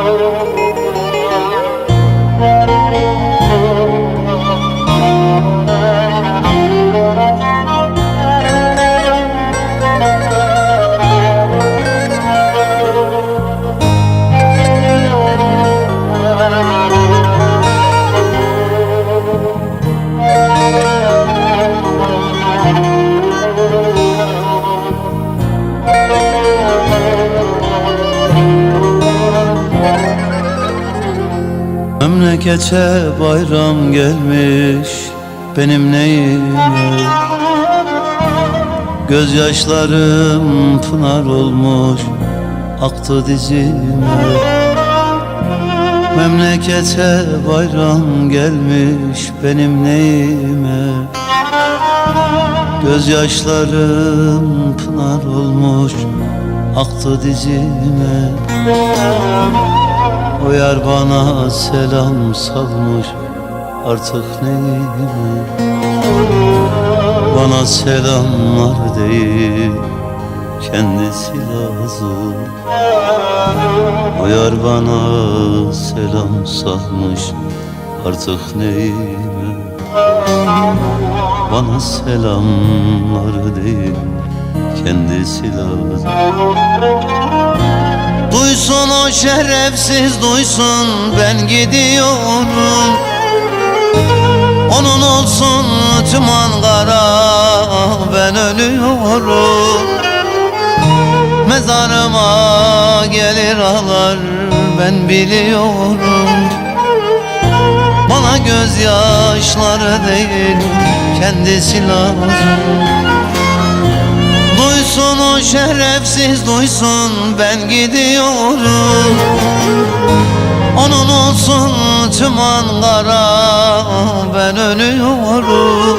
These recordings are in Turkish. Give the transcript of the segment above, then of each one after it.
Oh, Memlekete bayram gelmiş benim neyime? Gözyaşlarım pınar olmuş aktı dizime. Memlekete bayram gelmiş benim neyime? Gözyaşlarım pınar olmuş aktı dizime o yar bana selam salmış artık neyime Bana selamlar değil kendisi lazım. O yar bana selam salmış artık neyime Bana selamlar değil kendisi lazım o şerefsiz duysun ben gidiyorum. Onun olsun tüm Ankara ben ölüyorum. Mezarıma gelir ağlar ben biliyorum. Bana gözyaşları değil kendisi lazım O şerefsiz duysun ben gidiyorum. Onun olsun tüm Ankara ben ölüyorum.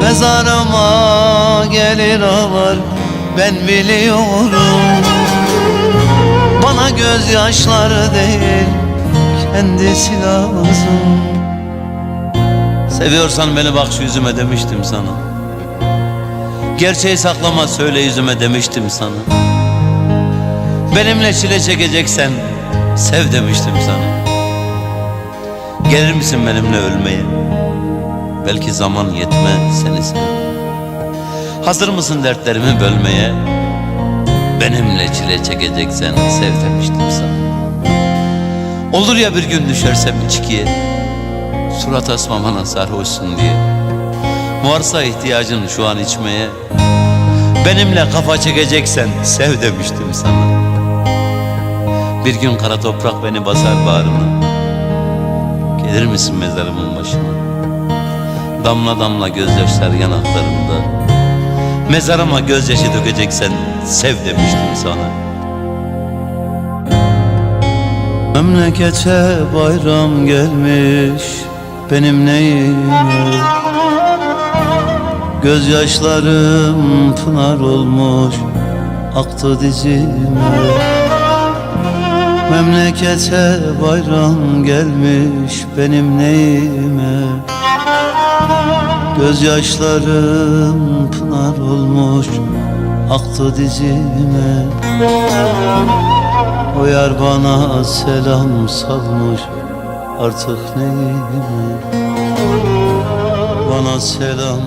Mezarıma gelir ağlar ben biliyorum. Bana gözyaşları değil kendisi lazım. Seviyorsan beni bak şu yüzüme demiştim sana Gerçeği saklama söyle yüzüme demiştim sana. Benimle çile çekeceksen sev demiştim sana. Gelir misin benimle ölmeye? Belki zaman yetmez seni sev Hazır mısın dertlerimi bölmeye? Benimle çile çekeceksen sev demiştim sana. Olur ya bir gün düşersem içkiye Surat asmamana sarhoşsun diye Varsa ihtiyacın şu an içmeye. Benimle kafa çekeceksen sev demiştim sana. Bir gün kara toprak beni basar bağrına Gelir misin mezarımın başına? Damla damla gözyaşlar yanaklarımda. Mezarıma gözyaşı dökeceksen sev demiştim sana. Memlekete bayram gelmiş benim neyime Gözyaşlarım pınar olmuş aktı dizime. Memlekete bayram gelmiş benim neyime? Gözyaşlarım pınar olmuş aktı dizime. O yar bana selam salmış artık neyime Bana selam